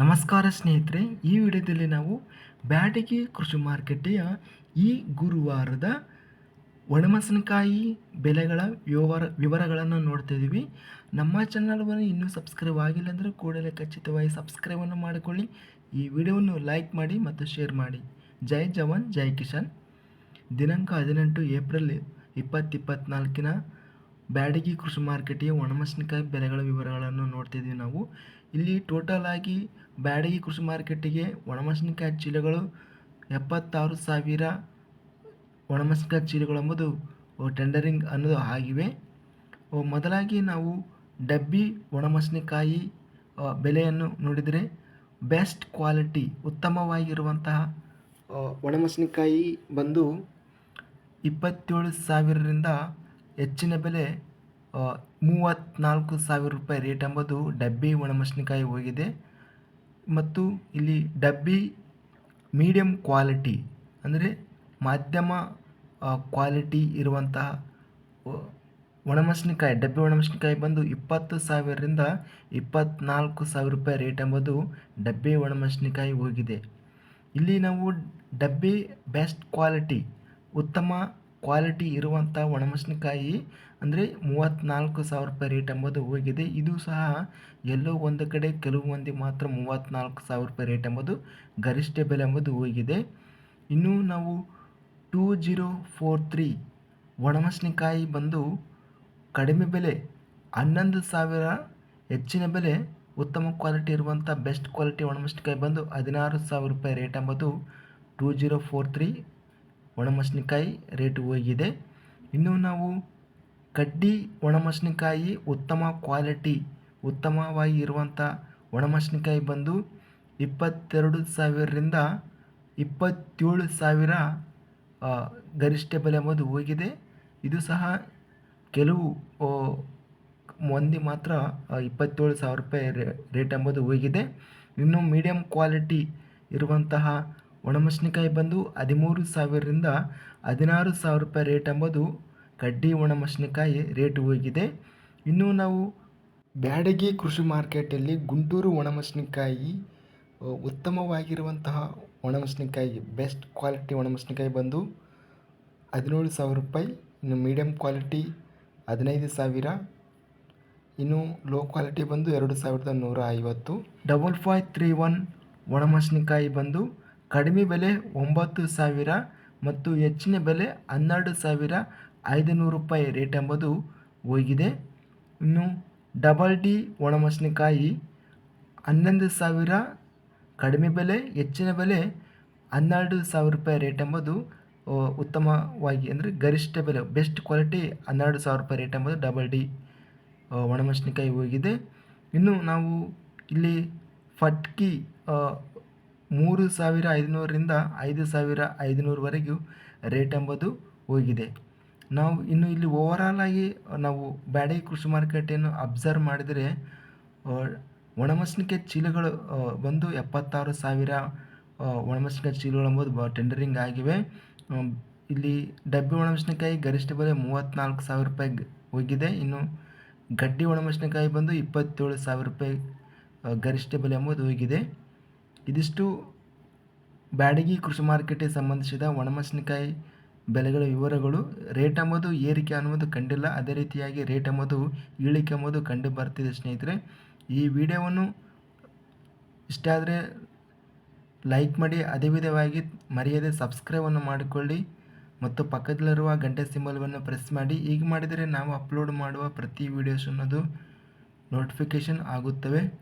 ನಮಸ್ಕಾರ ಸ್ನೇಹಿತರೆ, ಈ ವಿಡಿಯೋದಲ್ಲಿ ನಾವು ಬ್ಯಾಟಗಿ ಕೃಷಿ ಮಾರುಕಟ್ಟೆಯ ಈ ಗುರುವಾರದ ಒಣಮೆಣಸಿನಕಾಯಿ ಬೆಲೆಗಳ ವಿವರ ವಿವರಗಳನ್ನು ನೋಡ್ತಾ ಇದ್ದೀವಿ ನಮ್ಮ ಚಾನಲ್ವನ್ನು ಇನ್ನೂ ಸಬ್ಸ್ಕ್ರೈಬ್ ಆಗಿಲ್ಲ ಅಂದರೆ ಕೂಡಲೇ ಖಚಿತವಾಗಿ ಸಬ್ಸ್ಕ್ರೈಬನ್ನು ಮಾಡಿಕೊಳ್ಳಿ. ಈ ವಿಡಿಯೋವನ್ನು ಲೈಕ್ ಮಾಡಿ ಮತ್ತು ಶೇರ್ ಮಾಡಿ. ಜೈ ಜವಾನ್, ಜೈ ಕಿಶನ್ ದಿನಾಂಕ ಹದಿನೆಂಟು ಏಪ್ರಿಲ್ ಇಪ್ಪತ್ತು ಇಪ್ಪತ್ತ್ನಾಲ್ಕಿನ ಬ್ಯಾಡಗಿ ಕೃಷಿ ಮಾರ್ಕೆಟಿಗೆ ಒಣಮೆಣಸಿನಕಾಯಿ ಬೆಲೆಗಳ ವಿವರಗಳನ್ನು ನೋಡ್ತಿದ್ದೀವಿ ನಾವು. ಇಲ್ಲಿ ಟೋಟಲ್ ಆಗಿ ಬ್ಯಾಡಗಿ ಕೃಷಿ ಮಾರ್ಕೆಟಿಗೆ ಒಣಮೆಣಸಿನಕಾಯಿ ಚೀಲಗಳು ಎಪ್ಪತ್ತಾರು ಸಾವಿರ ಒಣಮೆಣಸಿನಕಾಯಿ ಚೀಲಗಳು ಎಂಬುದು ಟೆಂಡರಿಂಗ್ ಅನ್ನೋದು ಆಗಿವೆ. ಮೊದಲಾಗಿ ನಾವು ಡಬ್ಬಿ ಒಣಮೆಣಸಿನಕಾಯಿ ಬೆಲೆಯನ್ನು ನೋಡಿದರೆ ಬೆಸ್ಟ್ ಕ್ವಾಲಿಟಿ ಉತ್ತಮವಾಗಿರುವಂತಹ ಒಣಮೆಣಸಿನಕಾಯಿ ಬಂದು ಇಪ್ಪತ್ತೇಳು ಸಾವಿರದಿಂದ ಹೆಚ್ಚಿನ ಬೆಲೆ ಮೂವತ್ತ್ನಾಲ್ಕು ಸಾವಿರ ರೂಪಾಯಿ ರೇಟ್ ಎಂಬುದು ಡಬ್ಬಿ ಒಣಮೆಣಸಿನಕಾಯಿ ಹೋಗಿದೆ. ಮತ್ತು ಇಲ್ಲಿ ಡಬ್ಬಿ ಮೀಡಿಯಂ ಕ್ವಾಲಿಟಿ ಅಂದರೆ ಮಾಧ್ಯಮ ಕ್ವಾಲಿಟಿ ಇರುವಂತಹ ಒಣಮೆಣಸಿನಕಾಯಿ, ಡಬ್ಬಿ ಒಣಮೆಣಸಿನಕಾಯಿ ಬಂದು ಇಪ್ಪತ್ತು ಸಾವಿರದಿಂದ ಇಪ್ಪತ್ತ್ನಾಲ್ಕು ಸಾವಿರ ರೂಪಾಯಿ ರೇಟ್ ಎಂಬುದು ಡಬ್ಬಿ ಒಣಮೆಣಸಿನಕಾಯಿ ಹೋಗಿದೆ. ಇಲ್ಲಿ ನಾವು ಡಬ್ಬಿ ಬೆಸ್ಟ್ ಕ್ವಾಲಿಟಿ, ಉತ್ತಮ ಕ್ವಾಲಿಟಿ ಇರುವಂಥ ಒಣಮೆಣಸಿನಕಾಯಿ ಅಂದರೆ ಮೂವತ್ತ್ನಾಲ್ಕು ಸಾವಿರ ರೂಪಾಯಿ ರೇಟ್ ಎಂಬುದು ಹೋಗಿದೆ. ಇದು ಸಹ ಎಲ್ಲೋ ಒಂದು ಕಡೆ ಕೆಲವು ಮಂದಿ ಮಾತ್ರ ಮೂವತ್ತ್ನಾಲ್ಕು ಸಾವಿರ ರೂಪಾಯಿ ರೇಟ್ ಎಂಬುದು ಗರಿಷ್ಠ ಬೆಲೆ ಎಂಬುದು ಹೋಗಿದೆ. ಇನ್ನು ನಾವು ಟೂ ಜೀರೋ ಫೋರ್ ತ್ರೀ ಒಣಮೆಣಸಿನಕಾಯಿ ಬಂದು ಕಡಿಮೆ ಬೆಲೆ ಹನ್ನೊಂದು ಸಾವಿರ ಹೆಚ್ಚಿನ ಬೆಲೆ ಉತ್ತಮ ಕ್ವಾಲಿಟಿ ಇರುವಂಥ ಬೆಸ್ಟ್ ಕ್ವಾಲಿಟಿ ಒಣಮೆಣಸಿನಕಾಯಿ ಬಂದು ಹದಿನಾರು ಸಾವಿರ ರೂಪಾಯಿ ರೇಟ್ ಎಂಬುದು ಟೂ ಜೀರೋ ಫೋರ್ ತ್ರೀ ಒಣಮೆಣಸಿನಕಾಯಿ ರೇಟ್ ಹೋಗಿದೆ. ಇನ್ನು ನಾವು ಕಡ್ಡಿ ಒಣಮೆಣಸಿನಕಾಯಿ ಉತ್ತಮ ಕ್ವಾಲಿಟಿ, ಉತ್ತಮವಾಗಿ ಇರುವಂಥ ಒಣಮೆಣಸಿನಕಾಯಿ ಬಂದು ಇಪ್ಪತ್ತೆರಡು ಸಾವಿರದಿಂದ ಇಪ್ಪತ್ತೇಳು ಸಾವಿರ ಗರಿಷ್ಠ ಬೆಲೆ ಎಂಬುದು ಹೋಗಿದೆ. ಇದು ಸಹ ಕೆಲವು ಮಂದಿ ಮಾತ್ರ ಇಪ್ಪತ್ತೇಳು ಸಾವಿರ ರೂಪಾಯಿ ರೇಟ್ ಎಂಬುದು ಹೋಗಿದೆ. ಇನ್ನು ಮೀಡಿಯಮ್ ಕ್ವಾಲಿಟಿ ಇರುವಂತಹ ಒಣಮೆಣಸಿನಕಾಯಿ ಬಂದು ಹದಿಮೂರು ಸಾವಿರದಿಂದ ಹದಿನಾರು ಸಾವಿರ ರೂಪಾಯಿ ರೇಟ್ ಎಂಬುದು ಕಡ್ಡಿ ಒಣಮೆಣಸಿನಕಾಯಿ ರೇಟ್ ಹೋಗಿದೆ. ಇನ್ನು ನಾವು ಬ್ಯಾಡಗಿ ಕೃಷಿ ಮಾರ್ಕೆಟಲ್ಲಿ ಗುಂಟೂರು ಒಣಮೆಣಸಿನಕಾಯಿ ಉತ್ತಮವಾಗಿರುವಂತಹ ಒಣಮೆಣಸಿನಕಾಯಿ, ಬೆಸ್ಟ್ ಕ್ವಾಲಿಟಿ ಒಣಮೆಣಸಿನಕಾಯಿ ಬಂದು ಹದಿನೇಳು ಸಾವಿರ ರೂಪಾಯಿ, ಇನ್ನು ಮೀಡಿಯಮ್ ಕ್ವಾಲಿಟಿ ಹದಿನೈದು ಸಾವಿರ, ಇನ್ನು ಲೋ ಕ್ವಾಲಿಟಿ ಬಂದು ಎರಡು ಸಾವಿರದ ನೂರ ಐವತ್ತು. ಡಬಲ್ ಫೈವ್ ತ್ರೀ ಒನ್ ಒಣಮೆಣಸಿನಕಾಯಿ ಬಂದು ಕಡಿಮೆ ಬೆಲೆ ಒಂಬತ್ತು ಸಾವಿರ ಮತ್ತು ಹೆಚ್ಚಿನ ಬೆಲೆ ಹನ್ನೆರಡು ಸಾವಿರ ಐದುನೂರು ರೂಪಾಯಿ ರೇಟ್ ಎಂಬುದು ಹೋಗಿದೆ. ಇನ್ನು ಡಬಲ್ ಡಿ ಒಣಮೆಣಸಿನಕಾಯಿ ಹನ್ನೊಂದು ಸಾವಿರ ಕಡಿಮೆ ಬೆಲೆ, ಹೆಚ್ಚಿನ ಬೆಲೆ ಹನ್ನೆರಡು ಸಾವಿರ ರೂಪಾಯಿ ರೇಟ್ ಎಂಬುದು ಉತ್ತಮವಾಗಿ ಅಂದರೆ ಗರಿಷ್ಠ ಬೆಲೆ, ಬೆಸ್ಟ್ ಕ್ವಾಲಿಟಿ ಹನ್ನೆರಡು ಸಾವಿರ ರೂಪಾಯಿ ರೇಟ್ ಎಂಬುದು ಡಬಲ್ ಡಿ ಒಣಮೆಣಸಿನಕಾಯಿ ಹೋಗಿದೆ. ಇನ್ನು ನಾವು ಇಲ್ಲಿ ಫಟ್ಕಿ ಮೂರು ಸಾವಿರ ಐದುನೂರರಿಂದ ಐದು ಸಾವಿರ ಐದುನೂರವರೆಗೂ ರೇಟ್ ಎಂಬುದು ಹೋಗಿದೆ. ನಾವು ಇನ್ನು ಇಲ್ಲಿ ಓವರಾಲ್ ಆಗಿ ನಾವು ಬ್ಯಾಡಗಿ ಕೃಷಿ ಮಾರುಕಟ್ಟೆಯನ್ನು ಅಬ್ಸರ್ವ್ ಮಾಡಿದರೆ ಒಣಮೆಣಸಿನಕಾಯಿ ಚೀಲಗಳು ಬಂದು ಎಪ್ಪತ್ತಾರು ಸಾವಿರ ಒಣಮೆಣಸಿನಕಾಯಿ ಚೀಲಗಳು ಎಂಬುದು ಟೆಂಡರಿಂಗ್ ಆಗಿವೆ. ಇಲ್ಲಿ ಡಬ್ಬಿ ಒಣಮೆಣಸಿನಕಾಯಿ ಗರಿಷ್ಠ ಬೆಲೆ ಮೂವತ್ತ್ನಾಲ್ಕು ಸಾವಿರ ರೂಪಾಯಿ ಹೋಗಿದೆ. ಇನ್ನು ಗಡ್ಡಿ ಒಣಮೆಣಸಿನಕಾಯಿ ಬಂದು ಇಪ್ಪತ್ತೇಳು ಸಾವಿರ ರೂಪಾಯಿ ಗರಿಷ್ಠ ಬೆಲೆ ಎಂಬುದು ಹೋಗಿದೆ. ಇದಿಷ್ಟು ಬ್ಯಾಡಗಿ ಕೃಷಿ ಮಾರುಕಟ್ಟೆಗೆ ಸಂಬಂಧಿಸಿದ ಒಣಮೆಣಸಿನಕಾಯಿ ಬೆಲೆಗಳ ವಿವರಗಳು. ರೇಟ್ ಎಂಬುದು ಏರಿಕೆ ಅನ್ನೋದು ಕಂಡಿಲ್ಲ. ಅದೇ ರೀತಿಯಾಗಿ ರೇಟ್ ಎಂಬುದು ಇಳಿಕೆ ಎಂಬುದು ಕಂಡು ಬರ್ತಿದೆ ಸ್ನೇಹಿತರೆ. ಈ ವಿಡಿಯೋವನ್ನು ಇಷ್ಟ ಆದರೆ ಲೈಕ್ ಮಾಡಿ, ಅದೇ ವಿಧವಾಗಿ ಮರೆಯದೆ ಸಬ್ಸ್ಕ್ರೈಬನ್ನು ಮಾಡಿಕೊಳ್ಳಿ. ಮತ್ತು ಪಕ್ಕದಲ್ಲಿರುವ ಗಂಟೆ ಸಿಂಬಲ್ವನ್ನು ಪ್ರೆಸ್ ಮಾಡಿ. ಈಗ ಮಾಡಿದರೆ ನಾವು ಅಪ್ಲೋಡ್ ಮಾಡುವ ಪ್ರತಿ ವಿಡಿಯೋಸ್ ಅನ್ನೋದು ನೋಟಿಫಿಕೇಷನ್ ಆಗುತ್ತವೆ.